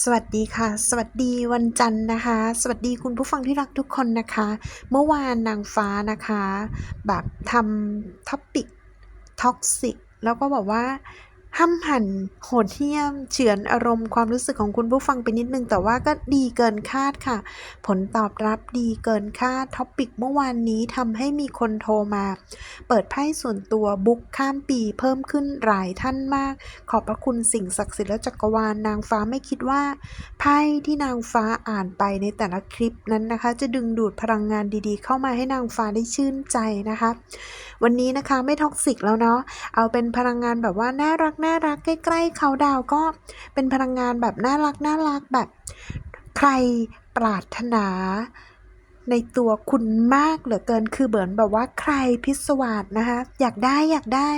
สวัสดีค่ะ สวัสดีวันจันทร์นะคะ สวัสดีคุณผู้ฟังที่รักทุกคนนะคะ เมื่อวานนางฟ้านะคะ แบบทำท็อปิกท็อกซิกแล้วก็บอกว่า ห้ำหั่นโหดเหี้ยม เฉือนอารมณ์ความรู้สึกของคุณผู้ฟังไปนิดนึง แต่ว่าก็ดีเกินคาดค่ะ ผลตอบรับดีเกินคาดท็อปปิกเมื่อวานนี้ทำให้มีคนโทรมา เปิดไพ่ส่วนตัวบุ๊กข้ามปีเพิ่มขึ้นหลายท่านมาก ขอบพระคุณสิ่งศักดิ์สิทธิ์และจักรวาลนางฟ้าไม่คิดว่า ไพ่ที่นางฟ้าอ่านไปในแต่ละคลิปนั้นนะคะ จะดึงดูดพลังงานดีๆ เข้ามาให้นางฟ้าได้ชื่นใจนะคะ วันนี้นะคะไม่ท็อกซิกแล้วเนาะเอาเป็นพลังงานแบบว่าน่ารักน่ารักใกล้ๆเขาดาวก็เป็นพลังงานแบบน่ารักน่ารักแบบใครปรารถนาในตัวคุณมากเหลือเกินคือเหมือนแบบว่าใครพิศวาสนะคะอยากได้อยากได้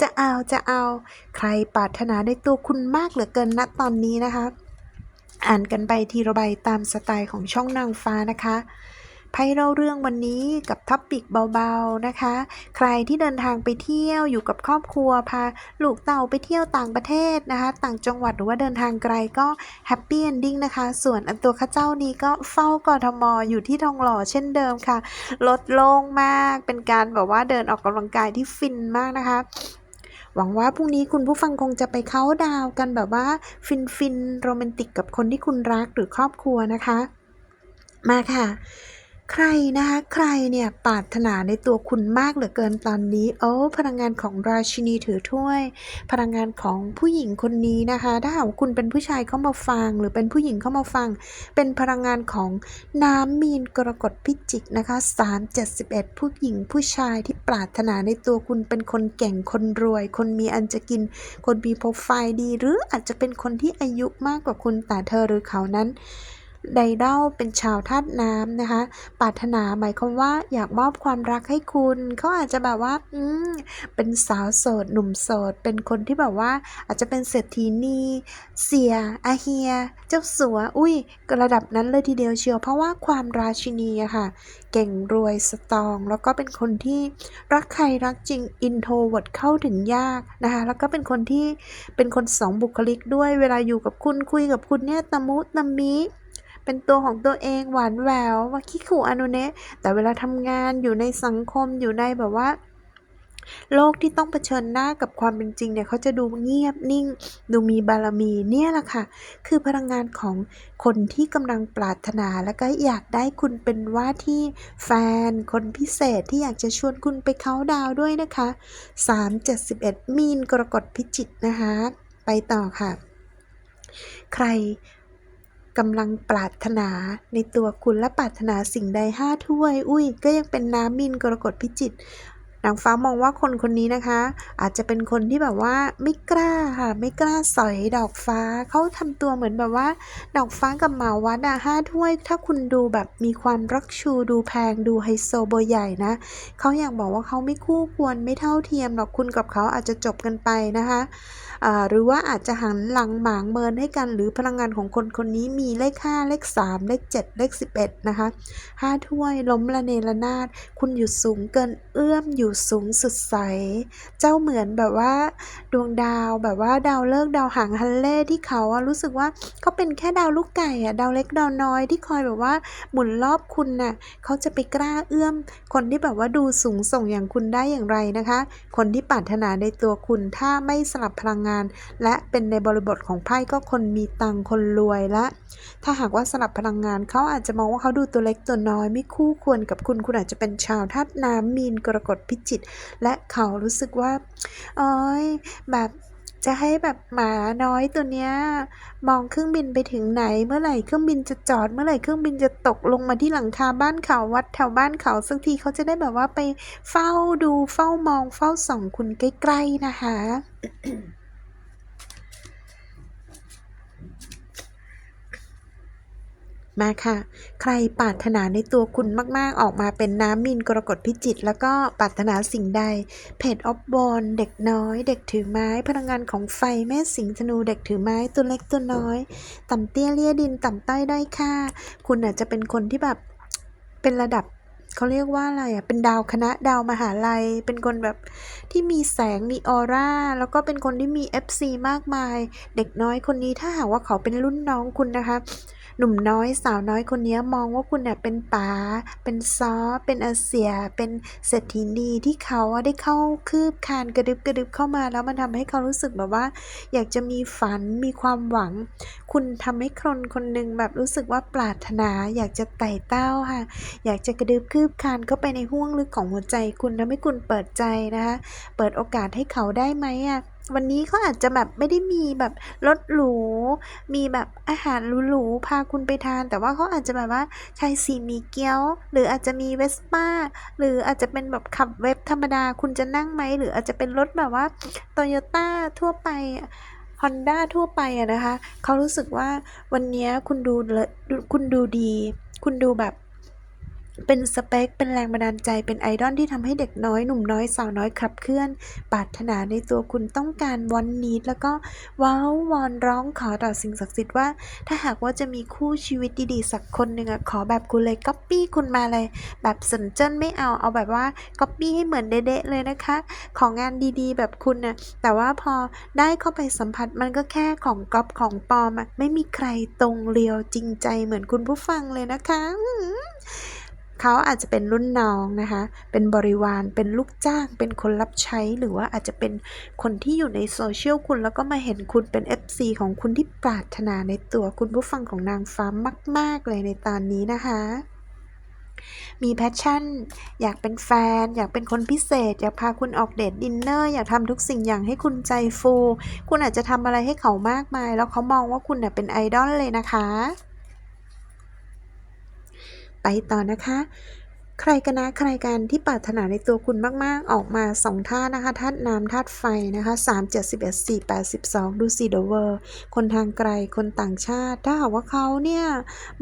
จะเอาจะเอาใครปรารถนาในตัวคุณมากเหลือเกินณตอนนี้นะคะ อ่านกันไปทีละใบตามสไตล์ของช่องนางฟ้านะคะ ไพ่เล่าเรื่องวันนี้กับท็อปปิกเบาๆนะคะ ใครที่เดินทางไปเที่ยวอยู่กับครอบครัวพาลูกเต่าไปเที่ยวต่างประเทศนะคะ ต่างจังหวัดหรือว่าเดินทางไกลก็แฮปปี้เอนดิ้งนะคะ ส่วนอันตัวข้าเจ้านี้ก็เฝ้ากทมอยู่ที่ทองหล่อเช่นเดิมค่ะ ลดลงมากเป็นการแบบว่าเดินออกกำลังกายที่ฟินมากนะคะหวังว่าพรุ่งนี้คุณผู้ฟังคงจะไปเข้าดาวกันแบบว่า ฟินฟินโรแมนติกกับคนที่คุณรักหรือครอบครัวนะคะ มาค่ะ ใครนะคะใครเนี่ยปรารถนาในตัวคุณมากเหลือเกินตอนนี้โอ้พลังงานของราชินีถือถ้วย พลังงานของผู้หญิงคนนี้นะคะถ้าหากคุณเป็นผู้ชายเข้ามาฟัง หรือเป็นผู้หญิงเข้ามาฟัง เป็นพลังงานของน้ำมีนกรกฎพิจิกนะคะ3 71 ผู้หญิงผู้ชายที่ปรารถนาในตัวคุณเป็นคนเก่งคนรวย คนมีอันจะกิน คนมีโปรไฟล์ดี หรืออาจจะเป็นคนที่อายุมากกว่าคุณแต่เธอหรือเขานั้น ไดเด้าเป็นชาวธาตุน้ำนะคะ ปรารถนาหมายความว่าอยากมอบความรักให้คุณ เขาอาจจะแบบว่า อืม เป็นสาวโสด หนุ่มโสด เป็นคนที่แบบว่า อาจจะเป็นเศรษฐีนีเสีย อาเฮีย เจ้าสัว อุ้ย ระดับนั้นเลยทีเดียวเชียว เพราะว่าความราชินีอะค่ะ เก่งรวยสตอง แล้วก็เป็นคนที่รักใครรักจริง อินโทรเวิร์ดเข้าถึงยากนะคะ แล้วก็เป็นคนที่เป็นคนสองบุคลิกด้วย เวลาอยู่กับคุณคุยกับคุณเนี่ยตะมุตะมิ เป็นตัวของตัวเองหวานแหววว่าคิขู่อนุเนะแต่เวลาทำงานอยู่ในสังคมอยู่ในแบบว่าโลกที่ต้องเผชิญหน้ากับความเป็นจริงเนี่ยเขาจะดูเงียบนิ่ง ดูมีบารมีเนี่ยแหละค่ะ คือพลังงานของคนที่กำลังปรารถนา แล้วก็อยากได้คุณเป็นว่าที่แฟนคนพิเศษที่อยากจะชวนคุณไปเขาดาวด้วยนะคะ 3 71 มีนกรกฎพิจิตนะคะ ไปต่อค่ะ ใคร กำลังปรารถนาในตัวคุณและปรารถนาสิ่งใดห้าถ้วย อุ้ย ก็ยังเป็นน้ำมินกรกฎพิจิตนางฟ้ามองว่าคนคนนี้นะคะ อาจจะเป็นคนที่แบบว่าไม่กล้าค่ะ ไม่กล้าสอยดอกฟ้าเขาทำตัวเหมือนแบบว่า ดอกฟ้ากับหมาวัดอะห้าถ้วย ถ้าคุณดูแบบมีความรักชูดูแพงดูไฮโซเบใหญ่นะเขาอยากบอกว่าเขาไม่คู่ควรไม่เท่าเทียมหรอกคุณกับเขาอาจจะจบกันไปนะคะ หรือว่าอาจจะหันหลังหมางเมินให้กัน หรือพลังงานของคนคนนี้มีเลข 5 เลข 3 เลข 7 เลข 11 นะคะห้าถ้วยล้มละเนระนาด คุณอยู่สูงเกินเอื้อมอยู่สูงสุดใส เจ้าเหมือนแบบว่า ดวงดาวแบบว่าดาวเลิกดาวหางฮันเล่ที่เขาอะรู้สึกว่าเขาเป็นแค่ดาวลูกไก่อะดาวเล็กดาวน้อยที่คอยแบบว่าหมุนรอบคุณน่ะเขาจะไปกล้าเอื้อม คนที่แบบว่าดูสูงส่งอย่างคุณได้อย่างไรนะคะ คนที่ปรารถนาในตัวคุณถ้าไม่สลับพลังงาน และเป็นในบริบทของไพ่ก็คนมีตังค์คนรวยและ ถ้าหากว่าสลับพลังงานเขาอาจจะมองว่าเขาดูตัวเล็กตัวน้อย ไม่คู่ควรกับคุณคุณอาจจะเป็นชาวธาตุน้ำมีนกรกฎพิจิต และเขารู้สึกว่าโอ้ยแบบจะให้แบบหมาน้อยตัวเนี้ยมองเครื่องบินไปถึงไหน เมื่อไหร่เครื่องบินจะจอด เมื่อไหร่เครื่องบินจะตกลงมาที่หลังคาบ้านเขาวัดแถวบ้านเขาสักทีเขาจะได้แบบว่าไปเฝ้าดูเฝ้ามองเฝ้าส่องคุณใกล้ๆนะคะ มาค่ะ ใครปรารถนาในตัวคุณมาก ๆ ออกมาเป็นน้ำมินกรกฎพิจิต แล้วก็ปรารถนาสิ่งใด เพจออฟบอลเด็กน้อย เด็กถือไม้ พลังงานของไฟแม่สิงธนูเด็กถือไม้ตัวเล็กตัวน้อย ต่ำเตี้ยเลี่ยดินต่ำต้อยด้อยค่า คุณอาจจะเป็นคนที่แบบเป็นระดับเขาเรียกว่าอะไรอะเป็นดาวคณะดาวมหาลัย เป็นคนแบบที่มีแสง มีออร่า แล้วก็เป็นคนที่มี FC มากมาย เด็กน้อยคนนี้ถ้าหากว่าเขาเป็นรุ่นน้องคุณนะคะ หนุ่มน้อยสาวน้อยคนนี้มองว่าคุณเนี่ยเป็นป๋าเป็นซอเป็นอาเซีย เป็นเศรษฐีนีที่เขาได้เข้าคืบคานกระดึบกระดึบเข้ามา แล้วมันทำให้เขารู้สึกแบบว่า อยากจะมีฝันมีความหวัง คุณทำให้คนคนหนึ่งแบบรู้สึกว่าปรารถนา อยากจะไต่เต้าค่ะ อยากจะกระดึบคืบคานเข้าไปในห้วงลึกของหัวใจ คุณทำให้คุณเปิดใจนะคะ เปิดโอกาสให้เขาได้ไหมอะ วันนี้เขาอาจจะแบบไม่ได้มีแบบรถหรู มีแบบอาหารหรูๆพาคุณไปทาน แต่ว่าเขาอาจจะแบบว่าชายสีมีเกี๊ยว หรืออาจจะมีเวสป้า หรืออาจจะเป็นแบบขับเว็บธรรมดาคุณจะนั่งไหม หรืออาจจะเป็นรถแบบว่าโตโยต้าทั่วไปฮอนด้าทั่วไปอะนะคะ เขารู้สึกว่าวันนี้คุณดูคุณดูดี คุณดูแบบ เป็นสเปค เป็นแรงบันดาลใจ เป็นไอดอลที่ทำให้เด็กน้อย หนุ่มน้อย สาวน้อยขับเคลื่อน ปรารถนาในตัวคุณต้องการวอนนีดแล้วก็ว้าววอนร้องขอต่อสิ่งศักดิ์สิทธิ์ว่า ถ้าหากว่าจะมีคู่ชีวิตดีๆ สักคนหนึ่งอะขอแบบคุณเลยก๊อปปี้คุณมาเลย แบบสนเจิ้นไม่เอาเอาแบบว่าก๊อปปี้ให้เหมือนเด๊ะเลยนะคะ ของงานดีๆ แบบคุณนะแต่ว่าพอได้เข้าไปสัมผัสมันก็แค่ของก๊อปของปลอมอะไม่มีใครตรงเรียวจริงใจเหมือนคุณผู้ฟังเลยนะคะ เขาอาจจะเป็นรุ่นน้องนะคะ เป็นบริวาร เป็นลูกจ้าง เป็นคนรับใช้ หรือว่าอาจจะเป็นคนที่อยู่ในโซเชียลคุณแล้วก็มาเห็นคุณเป็น FC ของคุณที่ปรารถนาในตัวคุณผู้ฟังของนางฟ้ามาก ๆ เลยในตอนนี้นะคะมีแพชชั่น อยากเป็นแฟน อยากเป็นคนพิเศษ อยากพาคุณออกเดทดินเนอร์อยากทำทุกสิ่งอย่างให้คุณใจฟู คุณอาจจะทำอะไรให้เขามากมาย แล้วเขามองว่าคุณน่ะเป็นไอดอลเลยนะคะ ไปต่อนะคะใครกันนะใครกันที่ปรารถนาในตัวคุณมากๆ ออกมาสองธานะคะธาตุน้ำธาตุไฟนะคะ3 7 1 4 8 12 ดูสิเดเวอร์ คนทางไกลคนต่างชาติ ถ้าหากว่าเขาเนี่ย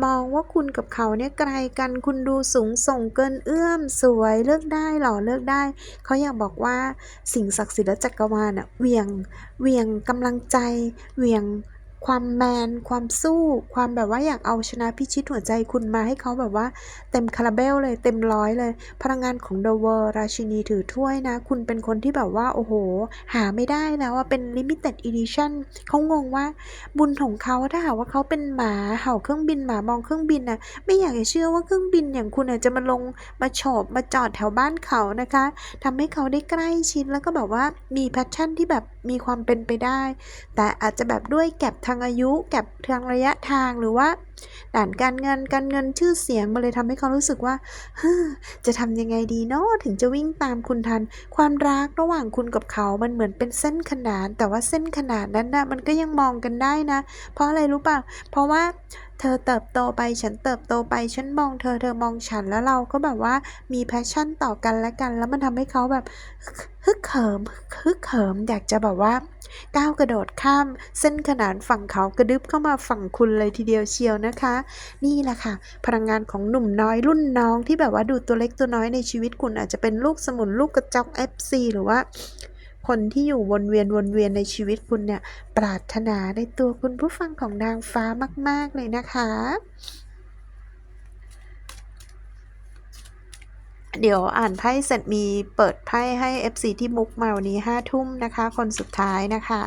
มองว่าคุณกับเขาเนี่ยไกลกันคุณดูสูงส่งเกินเอื้อมสวยเลือกได้หล่อเลือกได้ เขาอยากบอกว่าสิ่งศักดิ์สิทธิ์และจักรวาลอะเหวียงเหวียงกำลังใจเหวียง ความแมน ความสู้ ความแบบว่าอยากเอาชนะพิชิตหัวใจคุณมาให้เขาแบบว่า เต็มคาราเบลเลยเต็มร้อยเลย พลังงานของ The World ราชินีถือถ้วยนะ คุณเป็นคนที่แบบว่า โอ้โห หาไม่ได้แล้วอะเป็น Limited Edition เขางงว่าบุญของเขาถ้าหากว่าเขาเป็นหมาเห่าเครื่องบินหมามองเครื่องบินน่ะไม่อยากจะเชื่อว่าเครื่องบินอย่างคุณจจะมาลงมาโฉบมาจอดแถวบ้านเขานะคะทำให้เขาได้ใกล้ชิดแล้วก็แบบว่ามีแพชชั่นที่แบบ มีความเป็นไปได้ แต่อาจจะแบบด้วยแก็บทางอายุ แก็บทางระยะทางหรือว่า ด่านการเงินการเงินชื่อเสียงมันเลยทำให้เขารู้สึกว่าจะทำยังไงดีเนาะถึงจะวิ่งตามคุณทัน ความรักระหว่างคุณกับเขามันเหมือนเป็นเส้นขนาน แต่ว่าเส้นขนานนั้นนะมันก็ยังมองกันได้นะ เพราะอะไรรู้ป่ะเพราะว่าเธอเติบโตไปฉันเติบโตไปฉันมองเธอเธอมองฉันแล้วเราก็แบบว่ามีแพชชั่นต่อกันและกัน แล้วมันทำให้เขาแบบฮึกเหิมฮึกเหิมอยากจะแบบว่า ก้าวกระโดดข้าม เส้นขนานฝั่งเขากระดึบเข้ามาฝั่งคุณเลยทีเดียวเชียวนะคะ นี่แหละค่ะ พลังงานของหนุ่มน้อยรุ่นน้องที่แบบว่าดูตัวเล็กตัวน้อยในชีวิตคุณอาจจะเป็นลูกสมุนลูกกระจอก FC หรือว่าคนที่อยู่วนเวียนวนเวียนในชีวิตคุณเนี่ย ปรารถนาในตัวคุณผู้ฟังของนางฟ้ามาก ๆ เลยนะคะ เดี๋ยวอ่านไพ่เสร็จมีเปิดไพ่ให้ FC ที่มุกมาวันนี้5ทุ่มนะคะ คนสุดท้ายนะคะ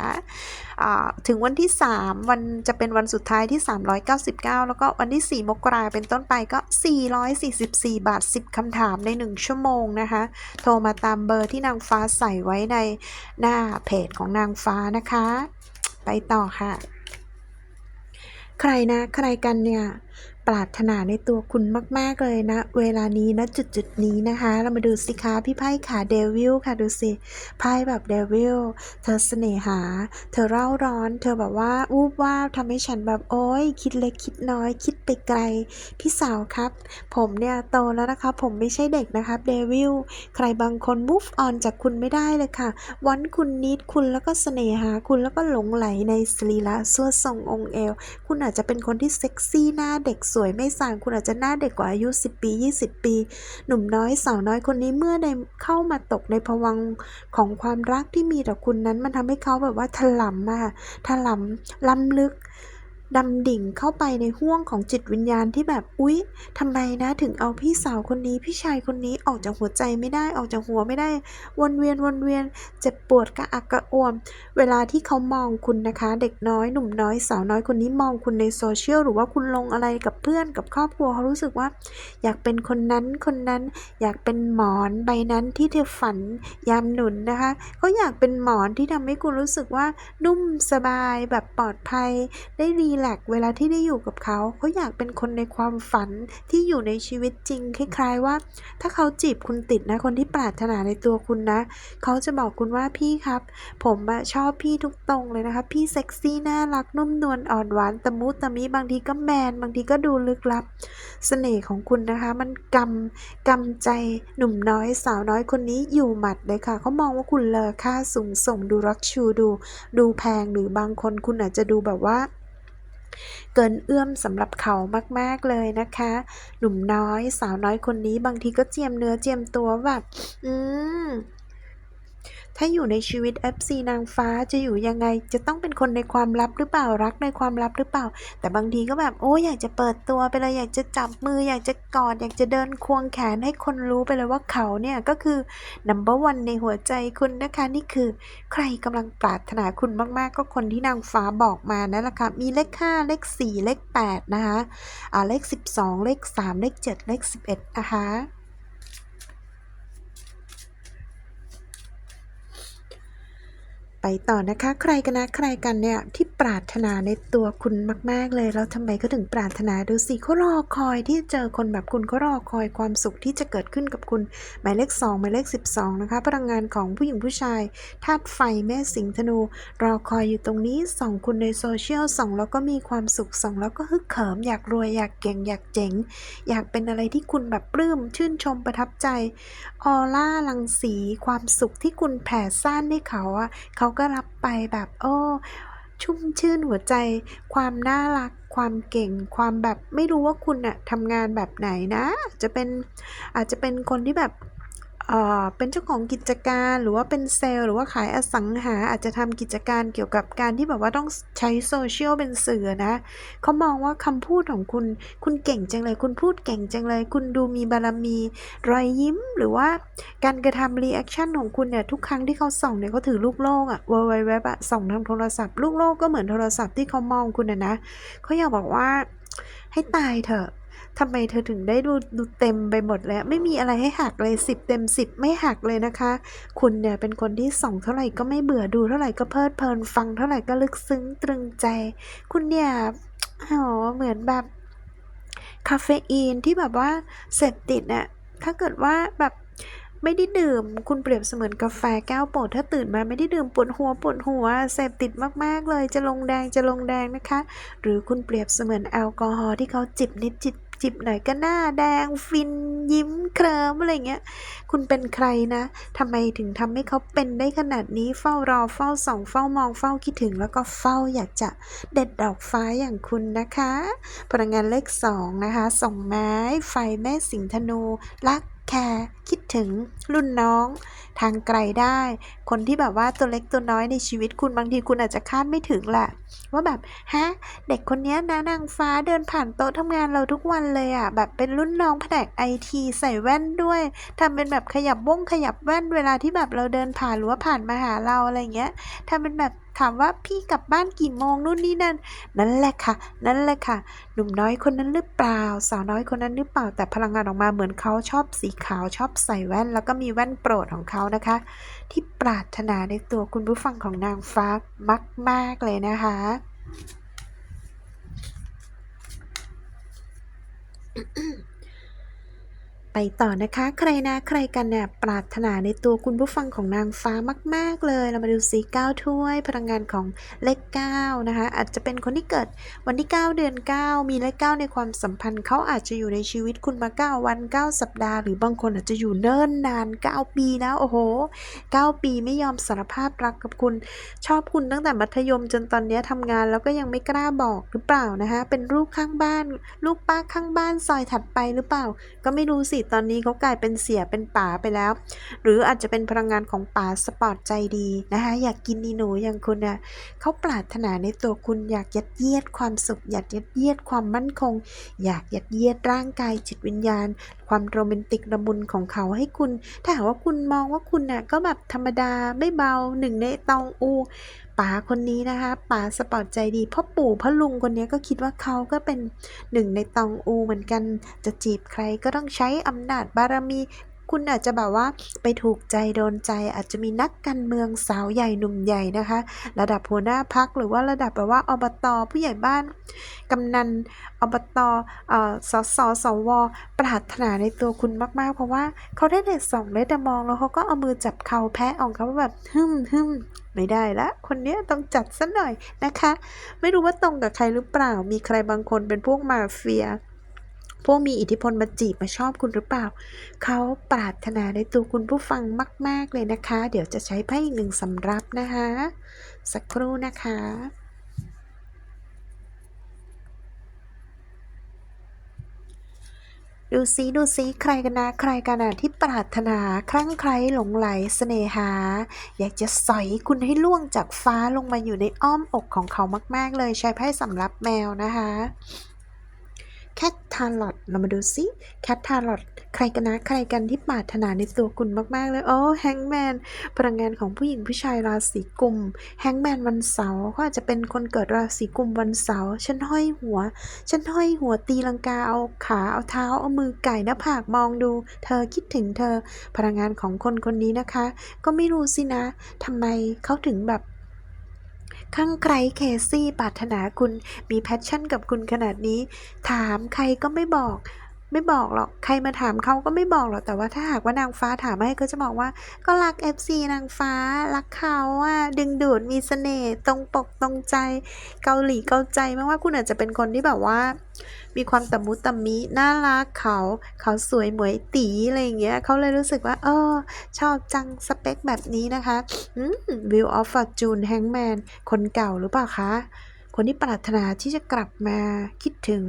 ถึงวันที่ 3 วันจะเป็นวันสุดท้ายที่ 399 แล้วก็วันที่ 4 มกราเป็นต้นไปก็ 444 บาท 10คำถามใน 1 ชั่วโมงนะคะ โทรมาตามเบอร์ที่นางฟ้าใส่ไว้ในหน้าเพจของนางฟ้านะคะ ไปต่อค่ะ ใครนะ ใครกันเนี่ย ปรารถนาในตัวคุณมาก ๆ เลยนะ เวลานี้นะจุดจุดๆนี้นะคะ เรามาดูสิคะพี่ไพ่ขาเดวิลค่ะดูสิไพ่แบบเดวิลเธอเสน่หา เธอเร่าร้อน เธอแบบว่าวูบวาบทำให้ฉันแบบโอ๊ยคิดเล็กคิดน้อย คิดไปไกล พี่สาวครับ ผมเนี่ยโตแล้วนะคะ ผมไม่ใช่เด็กนะครับเดวิลใครบางคน move on จากคุณไม่ได้เลยค่ะ วันคุณนิดคุณแล้วก็เสน่หาคุณแล้วก็หลงไหลในสรีระสวดทรงองค์เอว คุณอาจจะเป็นคนที่เซ็กซี่หน้าเด็กสวยไม่สางคุณอาจจะหน้าเด็กกว่าอายุ 10 ปี 20 ปี หนุ่มน้อยสาวน้อยคนนี้เมื่อได้เข้ามาตกในภวังของความรักที่มีต่อคุณนั้น มันทำให้เขาแบบว่าถลำอะค่ะถลำล้ำลึก ดำดิ่งเข้าไปในห้วงของจิตวิญญาณที่แบบอุ๊ยทำไมนะถึงเอาพี่สาวคนนี้พี่ชายคนนี้ออกจากหัวใจไม่ได้ออกจากหัวไม่ได้ วนเวียนวนเวียนเจ็บปวดกระอักกระอ่วม เวลาที่เขามองคุณนะคะ เด็กน้อยหนุ่มน้อยสาวน้อยคนนี้มองคุณในโซเชียลหรือว่าคุณลงอะไรกับเพื่อนกับครอบครัวเขารู้สึกว่า อยากเป็นคนนั้นคนนั้น อยากเป็นหมอนใบนั้นที่เธอฝันยามหนุนนะคะเขาอยากเป็นหมอนที่ทำให้คุณรู้สึกว่านุ่มสบายแบบปลอดภัยได้รีแลกเวลาที่ได้อยู่กับเขาเขาอยากเป็นคนในความฝันที่อยู่ในชีวิตจริงคล้ายๆว่า ถ้าเขาจีบคุณติดนะคนที่ปรารถนาในตัวคุณนะ เขาจะบอกคุณว่าพี่ครับ ผมอะชอบพี่ทุกตรงเลยนะคะพี่เซ็กซี่น่ารักนุ่มนวลอ่อนหวานตะมุตะมิบางทีก็แมน บางทีก็ดูลึกลับเสน่ห์ของคุณนะคะ มันกำกำใจหนุ่มน้อยสาวน้อยคนนี้อยู่หมัดเลยค่ะเขามองว่าคุณเลอค่าสูงส่งดูรักชูดู ดูแพงหรือบางคนคุณอาจจะดูแบบว่า เกินเอื้อมสำหรับเขามากๆเลยนะคะ หนุ่มน้อยสาวน้อยคนนี้บางทีก็เจียมเนื้อเจียมตัวแบบ อืม ถ้าอยู่ในชีวิต FC นางฟ้าจะอยู่ยังไง จะต้องเป็นคนในความลับหรือเปล่ารักในความลับหรือเปล่า แต่บางทีก็แบบโอ้อยากจะเปิดตัวไปเลยอยากจะจับมือ อยากจะกอด อยากจะเดินควงแขนให้คนรู้ไปเลยว่าเขาเนี่ยก็คือ number one ในหัวใจคุณนะคะนี่คือ ใครกำลังปรารถนาคุณมากๆ ก็คนที่นางฟ้าบอกมานั่นแหละค่ะมีเลข 5 เลข 4 เลข 8 นะคะอ่าเลข 12 เลข 3 เลข 7 เลข 11 นะคะ ไปต่อนะคะ ใครกันนะใครกันเนี่ยที่ปรารถนาในตัวคุณมาก ๆ เลยแล้วทำไมเขาถึงปรารถนาดูสิเขารอคอยที่เจอคนแบบคุณเขารอคอยความสุขที่จะเกิดขึ้นกับคุณ หมายเลข2หมายเลข 12 นะคะ พลังงานของผู้หญิงผู้ชายธาตุไฟแม่สิงห์ธนู รอคอยอยู่ตรงนี้ส่องคุณในโซเชียลส่องแล้วก็มีความสุขส่องแล้วก็ฮึกเหิมอยากรวยอยากเก่งอยากเจ๋ง อยากเป็นอะไรที่คุณแบบปลื้มชื่นชมประทับใจออร่ารังสีความสุขที่คุณแผ่ซ่านให้เขาอะเขาาก็รับไปแบบโอ้ชุ่มชื่นหัวใจ ความน่ารัก ความเก่ง ความแบบไม่รู้ว่าคุณอะทำงานแบบไหนนะ จะเป็นอาจจะเป็นคนที่แบบ เป็นเจ้าของกิจการหรือว่าเป็นเซลล์หรือว่าขายอสังหาอาจจะทำกิจการเกี่ยวกับการที่แบบว่าต้องใช้โซเชียลเป็นสื่อนะเขามองว่าคำพูดของคุณคุณเก่งจังเลย คุณพูดเก่งจังเลย คุณดูมีบารมี รอยยิ้มหรือว่าการกระทำรีแอคชั่นของคุณเนี่ยทุกครั้งที่เขาส่องเนี่ยเขาถือลูกโลกอะเวอร์ไวเว็บอะส่องทางโทรศัพท์ลูกโลกก็เหมือนโทรศัพท์ที่เขามองคุณนะนะเขาอยากบอกว่าให้ตายเถอะ ทำไมเธอถึงได้ดูดูเต็มไปหมดแล้ว ไม่มีอะไรให้หักเลยสิบเต็มสิบไม่หักเลยนะคะ คุณเนี่ยเป็นคนที่ส่องเท่าไหร่ก็ไม่เบื่อดูเท่าไหร่ก็เพลิดเพลินฟังเท่าไหร่ก็ลึกซึ้งตรึงใจ คุณเนี่ยอ๋อเหมือนแบบคาเฟอีนที่แบบว่าเสพติดน่ะถ้าเกิดว่าแบบไม่ได้ดื่ม คุณเปรียบเสมือนกาแฟแก้วโปรดถ้าตื่นมาไม่ได้ดื่มปวดหัวปวดหัวเสพติดมาก ๆ เลยจะลงแดงจะลงแดงนะคะ หรือคุณเปรียบเสมือนแอลกอฮอล์ที่เขาจิบนิดจิบ จิบหน่อยก็หน้าแดงฟินยิ้มเคลิ้มอะไรเงี้ย คุณเป็นใครนะทำไมถึงทำให้เขาเป็นได้ขนาดนี้เฝ้ารอเฝ้าส่องเฝ้ามองเฝ้าคิดถึง แล้วก็เฝ้าอยากจะเด็ดดอกฟ้าอย่างคุณนะคะพลังงานเลขสองนะคะส่งไม้ไฟแม่สิงห์ธนูรัก แคร์คิดถึงรุ่นน้อง ทางไกลได้ คนที่แบบว่าตัวเล็กตัวน้อยในชีวิตคุณบางทีคุณอาจจะคาดไม่ถึงแหละว่าแบบฮะเด็กคนนี้นะนางฟ้าเดินผ่านโต๊ะทำงานเราทุกวันเลยอะแบบเป็นรุ่นน้องแผนกไอทีใส่แว่นด้วยทำเป็นแบบขยับวงขยับแว่นเวลาที่แบบเราเดินผ่านหรือว่าผ่านมาหาเราอะไรเงี้ยทำเป็นแบบ ถามว่าพี่กลับบ้านกี่โมงนู่นนี่นั่น นั่นแหละค่ะ นั่นแหละค่ะ หนุ่มน้อยคนนั้นหรือเปล่า สาวน้อยคนนั้นหรือเปล่า แต่พลังงานออกมาเหมือนเขาชอบสีขาวชอบใส่แว่น แล้วก็มีแว่นโปรดของเขานะคะ ที่ปรารถนาในตัวคุณผู้ฟังของนางฟ้ามาก ๆ เลยนะคะ ไปต่อนะคะ ใครนะใครกันเนี่ยปรารถนาในตัวคุณผู้ฟังของนางฟ้ามาก ๆ เลย เรามาดูสีเก้าถ้วย พลังงานของเลข9นะคะ อาจจะเป็นคนที่เกิดวันที่ 9 เดือน 9 มีเลข9ในความสัมพันธ์ เขาอาจจะอยู่ในชีวิตคุณมา 9 วัน 9 สัปดาห์ หรือบางคนอาจจะอยู่เนิ่นนาน 9 ปีแล้ว โอ้โห 9 ปีไม่ยอมสารภาพรักกับคุณ ชอบคุณตั้งแต่มัธยมจนตอนนี้ทำงานแล้วก็ยังไม่กล้าบอกหรือเปล่านะคะ เป็นลูกข้างบ้าน ลูกป้าข้างบ้านซอยถัดไปหรือเปล่า ก็ไม่รู้สิตอนนี้เขากลายเป็นเสียเป็นป๋าไปแล้ว หรืออาจจะเป็นพลังงานของป๋าสปอร์ตใจดีนะคะอยากกินนีหนูอย่างคุณน่ะเขาปรารถนาในตัวคุณอยากยัดเยียดความสุข อยากยัดเยียดความมั่นคง อยากยัดเยียดร่างกายจิตวิญญาณ ความโรแมนติกละมุนของเขาให้คุณ ถ้าหากว่าคุณมองว่าคุณน่ะก็แบบธรรมดาไม่เบาหนึ่งในตองอู ป๋าคนนี้นะคะป๋าสปอร์ตใจดีพ่อปู่พ่อลุงคนนี้ก็คิดว่าเขาก็เป็นหนึ่งในตองอูเหมือนกัน จะจีบใครก็ต้องใช้อำนาจบารมี คุณอาจจะแบบว่าไปถูกใจโดนใจอาจจะมีนักการเมืองสาวใหญ่หนุ่มใหญ่นะคะ ระดับหัวหน้าพักหรือว่าระดับแบบว่าอบตผู้ใหญ่บ้านกำนันอบตเอ่อสสสวปรารถนาในตัวคุณมาก ๆ เพราะว่าเขาได้แต่ส่องได้แต่มองแล้วเขาก็เอามือจับเข่าแพะออกเขาแบบฮึมฮึมไม่ได้ละคนเนี้ยต้องจัดซะหน่อยนะคะ ไม่รู้ว่าตรงกับใครหรือเปล่ามีใครบางคนเป็นพวกมาเฟีย พวกมีอิทธิพลมาจีบมาชอบคุณหรือเปล่า เขาปรารถนาในตัวคุณผู้ฟังมาก ๆ เลยนะคะ เดี๋ยวจะใช้ไพ่อีกหนึ่งสำรับนะคะ สักครู่นะคะดูซิดูซิใครกันนะใครกันนะที่ปรารถนาคลั่งไคล้หลงไหลเสน่หา อยากจะสอยคุณให้ล่วงจากฟ้าลงมาอยู่ในอ้อมอกของเขามาก ๆ เลยใช้ไพ่สำรับแมวนะคะ แคททาร์ลอตเรามาดูซิแคททาร์ลอตใครกันนะใครกันที่ปรารถนาในตัวคุณมากๆเลยโอ้แฮงแมนพลังงานของผู้หญิงผู้ชายราศีกุมแฮงแมนวันเสาร์ก็อาจจะเป็นคนเกิดราศีกุมวันเสาร์ฉันห้อยหัว ฉันห้อยหัวตีลังกาเอาขาเอาเท้าเอามือไก่หน้าผากมองดู เธอคิดถึงเธอ พลังงานของคนคนนี้นะคะ ก็ไม่รู้สินะทำไมเขาถึงแบบ ข้างใครเคซี่ปรารถนาคุณมีแพชชั่นกับคุณขนาดนี้ ถามใครก็ไม่บอก ไม่บอกหรอก ใครมาถามเขาก็ไม่บอกหรอก แต่ว่าถ้าหากว่านางฟ้าถามให้ก็จะบอกว่า ก็รัก FC นางฟ้า รักเขาอะดึงดูด มีเสน่ห์ ตรงปก ตรงใจ เกาหลีเกาใจมากว่าคุณอาจจะเป็นคนที่แบบว่า มีความตะมุตะมิ น่ารักเขา เขาสวยเหมยตีอะไรอย่างเงี้ย เขาเลยรู้สึกว่า เออ ชอบจังสเปคแบบนี้นะคะอืม View of Fortune Hangman คนเก่าหรือเปล่าคะ คนที่ปรารถนาที่จะกลับมา คิดถึง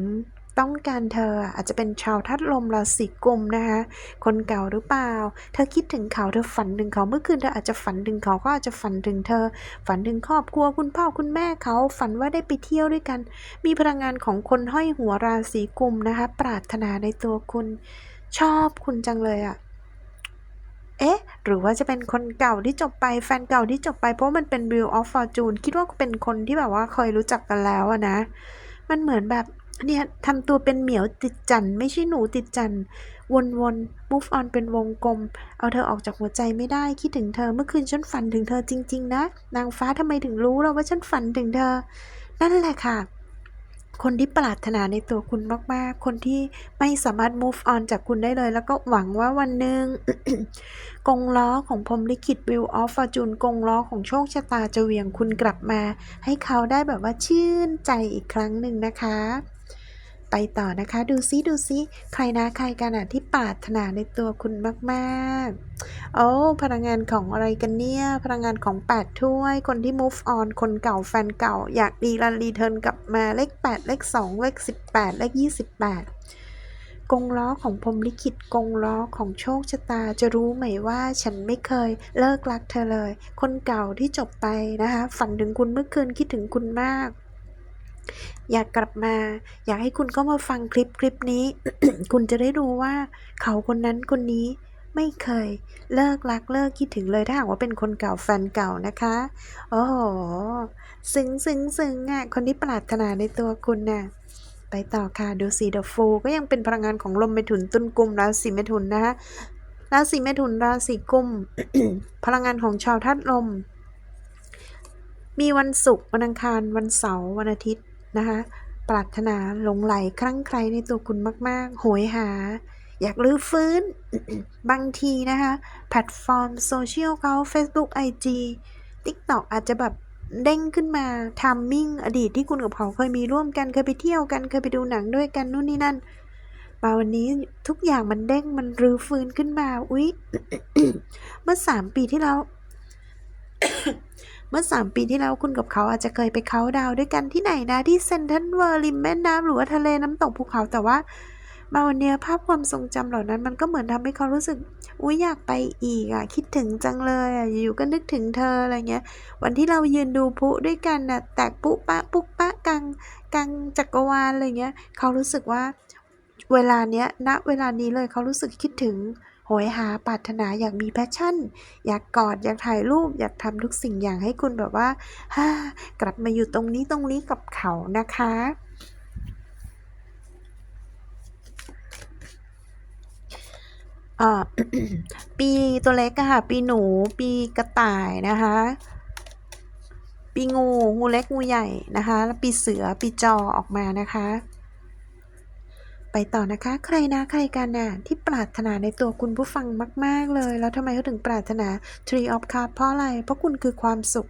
ต้องการเธออาจจะเป็นชาวทัดลมราศีกุมนะคะ คนเก่าหรือเปล่า เธอคิดถึงเขาเธอฝันถึงเขาเมื่อคืนเธออาจจะฝันถึงเขาก็อาจจะฝันถึงเธอ ฝันถึงครอบครัวคุณพ่อคุณแม่เขาฝันว่าได้ไปเที่ยวด้วยกัน มีพลังงานของคนห้อยหัวราศีกุมนะคะ ปรารถนาในตัวคุณ ชอบคุณจังเลยอะเอ๊ะ หรือว่าจะเป็นคนเก่าที่จบไปแฟนเก่าที่จบไปเพราะมันเป็น Wheel of Fortune คิดว่าเป็นคนที่แบบว่าเคยรู้จักกันแล้วอะนะ มันเหมือนแบบ เนี่ยทำตัวเป็นเหมียวติดจันไม่ใช่หนูติดจันวนๆ move on เป็นวงกลม เอาเธอออกจากหัวใจไม่ได้ คิดถึงเธอเมื่อคืนฉันฝันถึงเธอจริง ๆ นะ นางฟ้าทำไมถึงรู้เราว่าฉันฝันถึงเธอ นั่นแหละค่ะ คนที่ปรารถนาในตัวคุณมาก ๆ คนที่ไม่สามารถ move on จากคุณได้เลย แล้วก็หวังว่าวันหนึ่งกงล้อของพรมลิขิต Wheel of Fortune กงล้อของโชคชะตาจะเหวี่ยงคุณกลับมา ให้เขาได้แบบว่าชื่นใจอีกครั้งหนึ่งนะคะ ไปต่อนะคะ ดูซิดูซิใครนะใครกันอะที่ปรารถนาในตัวคุณมากๆ โอ้พลังงานของอะไรกันเนี่ย พลังงานของ8ถ้วย คนที่ move on คนเก่าแฟนเก่า อยากดีรันรีเทิร์นกลับมาเลข 8 เลข 2 เลข 18 เลข 28 กงล้อของพรมลิขิตกงล้อของโชคชะตาจะรู้ไหมว่าฉันไม่เคยเลิกรักเธอเลย คนเก่าที่จบไปนะคะ ฝันถึงคุณเมื่อคืนคิดถึงคุณมาก อยากกลับมา อยากให้คุณก็มาฟังคลิปคลิปนี้ คุณจะได้รู้ว่าเขาคนนั้นคนนี้ไม่เคยเลิกรักเลิกคิดถึงเลยถ้าหากว่าเป็นคนเก่าแฟนเก่านะคะ โอ้โหซึ้งซึ้งซึ้งอะคนที่ปรารถนาในตัวคุณน่ะไปต่อค่ะดูสีเดอะฟูก็ยังเป็นพลังงานของลมเมถุนตุลกุมราศีเมถุนนะคะราศีเมถุนราศีกุม พลังงานของชาวธาตุลม มีวันศุกร์วันอังคารวันเสาร์วันอาทิตย์ นะคะปรารถนาหลงไหลคลั่งไคล้ในตัวคุณมาก ๆ โหยหา อยากรื้อฟื้น บางทีนะคะ แพลตฟอร์มโซเชียลเขา Facebook IG TikTok อาจจะแบบเด้งขึ้นมาทามมิ่งอดีตที่คุณกับเขาเคยมีร่วมกันเคยไปเที่ยวกันเคยไปดูหนังด้วยกันนู่นนี่นั่นมาวันนี้ทุกอย่างมันเด้งมันรื้อฟื้นขึ้นมา อุ๊ย เมื่อสามปีที่แล้ว เมื่อสามปีที่แล้วคุณกับเขาอาจจะเคยไปเขาดาวด้วยกันที่ไหนนะที่เซนทรัลเวิร์ริมแม่น้ำหรือว่าทะเลน้ำตกภูเขาแต่ว่ามาวันเนี้ยภาพความทรงจำเหล่านั้น มันก็เหมือนทำให้เขารู้สึกอุ๊ยอยากไปอีกอะ คิดถึงจังเลยอะอยู่ๆก็นึกถึงเธออะไรเงี้ย วันที่เรายืนดูพุด้วยกันน่ะแตกปุ๊ปะปุ๊ปะกลางกลางจักรวาลอะไรเงี้ย เขารู้สึกว่าเวลาเนี้ยณเวลานี้เลยเขารู้สึกคิดถึง โหยหาปรารถนาอยากมีแพชชั่น อยากกอดอยากถ่ายรูป อยากทำทุกสิ่งอย่างให้คุณแบบว่าฮ่ากลับมาอยู่ตรงนี้ตรงนี้กับเขานะคะปีตัวเล็กอะค่ะ ปีหนู ปีกระต่ายนะคะ ปีงู งูเล็กงูใหญ่นะคะ แล้วปีเสือ ปีจอออกมานะคะ ไปต่อนะคะ ใครนะใครกันน่ะที่ปรารถนาในตัวคุณผู้ฟังมาก ๆ เลย แล้วทำไมเขาถึงปรารถนา Tree of Cup เพราะอะไร เพราะคุณคือความสุข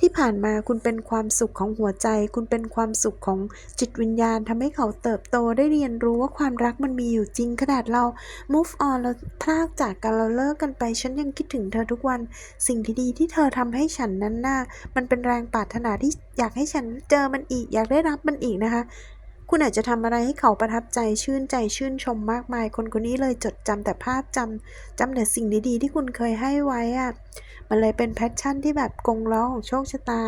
ที่ผ่านมาคุณเป็นความสุขของหัวใจ คุณเป็นความสุขของจิตวิญญาณทำให้เขาเติบโตได้เรียนรู้ว่าความรักมันมีอยู่จริงขนาดเรา move on เราพลากจากกันเราเลิกกันไปฉันยังคิดถึงเธอทุกวัน สิ่งที่ดีที่เธอทำให้ฉันนั้นน่ะมันเป็นแรงปรารถนาที่อยากให้ฉันเจอมันอีก อยากได้รับมันอีกนะคะ คุณอาจจะทำอะไรให้เขาประทับใจชื่นใจชื่นชมมากมาย คนคนนี้เลยจดจำแต่ภาพจำจำแต่สิ่งดีๆ ที่คุณเคยให้ไว้อะมันเลยเป็นแพชชั่นที่แบบกงล้อของโชคชะตา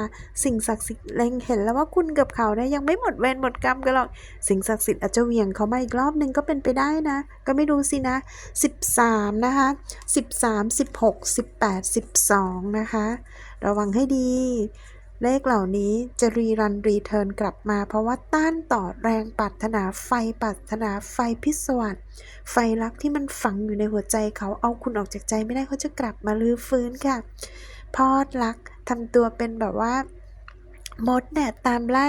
สิ่งศักดิ์สิทธิ์เล็งเห็นแล้วว่าคุณกับเขาเนี่ยยังไม่หมดเวรหมดกรรมกันหรอก สิ่งศักดิ์สิทธิ์อาจจะเหวี่ยงเขามาอีกรอบหนึ่งก็เป็นไปได้นะ ก็ไม่รู้สินะ 13 นะคะ 13 16 18 12 นะคะ ระวังให้ดี เลขเหล่านี้จะรีรันรีเทิร์นกลับมาเพราะว่าต้านต่อแรงปรารถนาไฟปรารถนาไฟพิศวาสไฟรักที่มันฝังอยู่ในหัวใจเขาเอาคุณออกจากใจไม่ได้เขาจะกลับมาลื้อฟื้นค่ะ พอดรักทำตัวเป็นแบบว่า มดเนี่ยตามไล่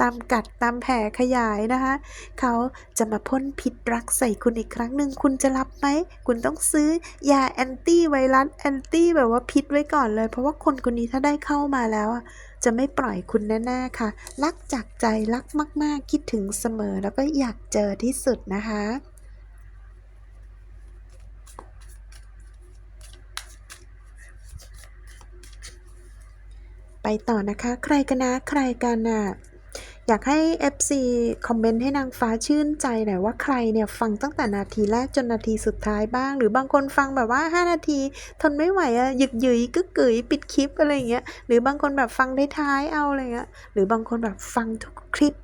ตามกัดตามแผ่ขยายนะคะ เขาจะมาพ่นพิษรักใส่คุณอีกครั้งหนึ่งคุณจะรับไหม คุณต้องซื้อยาแอนตี้ไวรัสแอนตี้แบบว่าพิษไว้ก่อนเลย เพราะว่าคนคนนี้ถ้าได้เข้ามาแล้วจะไม่ปล่อยคุณแน่ๆค่ะ รักจากใจรักมาก ๆ คิดถึงเสมอแล้วก็อยากเจอที่สุดนะคะ ไปต่อนะคะ ใครกันนะ ใครกันน่ะอยากให้ FC คอมเมนต์ให้นางฟ้าชื่นใจหน่อยว่าใครเนี่ยฟังตั้งแต่นาทีแรกจนนาทีสุดท้ายบ้าง หรือบางคนฟังแบบว่า 5 นาที ทนไม่ไหวอะหยึกหยุยกึกกึ๋ยปิดคลิปอะไรเงี้ยหรือบางคนแบบฟังท้ายเอาอะไรเงี้ยหรือบางคนแบบฟังทุกคลิป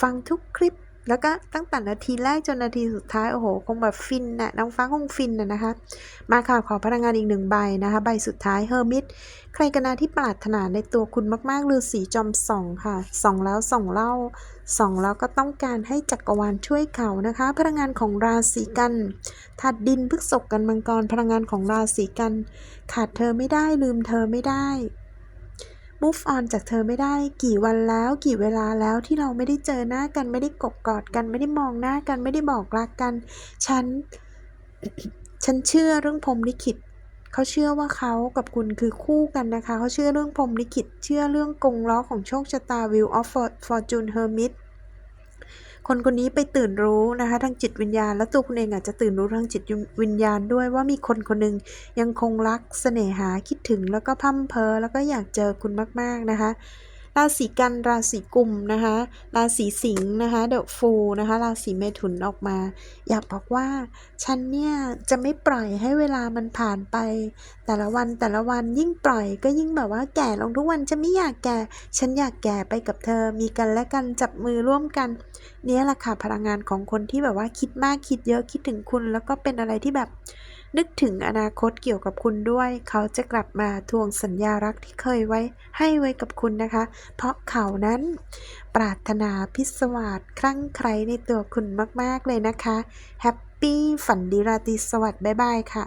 ฟังทุกคลิป แล้วก็ตั้งแต่นาทีแรกจนนาทีสุดท้ายโอ้โหคงแบบฟินน่ะนางฟ้าคงฟินนะนะคะ มาค่ะขอพลังงานอีกหนึ่งใบนะคะ ใบสุดท้ายเฮอร์มิตใครกันนะที่ปรารถนาในตัวคุณมากๆฤาษีจอมส่องค่ะส่องแล้วส่องเล่าส่องแล้วก็ต้องการให้จักรวาลช่วยเขานะคะ พลังงานของราศีกันถัดดินพฤกษกกันมังกรพลังงานของราศีกัน ขาดเธอไม่ได้ลืมเธอไม่ได้ move on จากเธอไม่ได้ กี่วันแล้วกี่เวลาแล้วที่เราไม่ได้เจอหน้ากันไม่ได้กบกอดกันไม่ได้มองหน้ากันไม่ได้บอกรักกัน ฉัน ฉันเชื่อเรื่องพรมลิขิตเขาเชื่อว่าเขากับคุณคือคู่กันนะคะ เขาเชื่อเรื่องพรมลิขิต เชื่อเรื่องกงล้อของโชคชะตา Wheel of Fortune Hermit คนคนนี้ไปตื่นรู้นะคะทางจิตวิญญาณ และตัวคุณเองอาจจะตื่นรู้ทางจิตวิญญาณด้วยว่ามีคนคนหนึ่งยังคงรักเสน่หาคิดถึงแล้วก็พั่มเพอแล้วก็อยากเจอคุณมาก ๆนะคะ ราศีกันราศีกุมนะคะ ราศีสิงห์นะคะเดอะฟูนะคะ ราศีเมถุนออกมา อยากบอกว่า ฉันเนี่ยจะไม่ปล่อยให้เวลามันผ่านไป แต่ละวันแต่ละวันยิ่งปล่อยก็ยิ่งแบบว่าแก่ลงทุกวันฉันไม่อยากแก่ ฉันอยากแก่ไปกับเธอมีกันและกันจับมือร่วมกันเนี่ยแหละค่ะพลังงานของคนที่แบบว่าคิดมากคิดเยอะคิดถึงคุณ แล้วก็เป็นอะไรที่แบบ นึกถึงอนาคตเกี่ยวกับคุณด้วย เขาจะกลับมาทวงสัญญารักที่เคยไว้ให้ไว้กับคุณนะคะ เพราะเขานั้น ปรารถนาพิศวาสคลั่งไคล้ในตัวคุณมาก ๆ เลยนะคะแฮปปี้ฝันดีราตรีสวัสดิ์บ๊ายบายค่ะ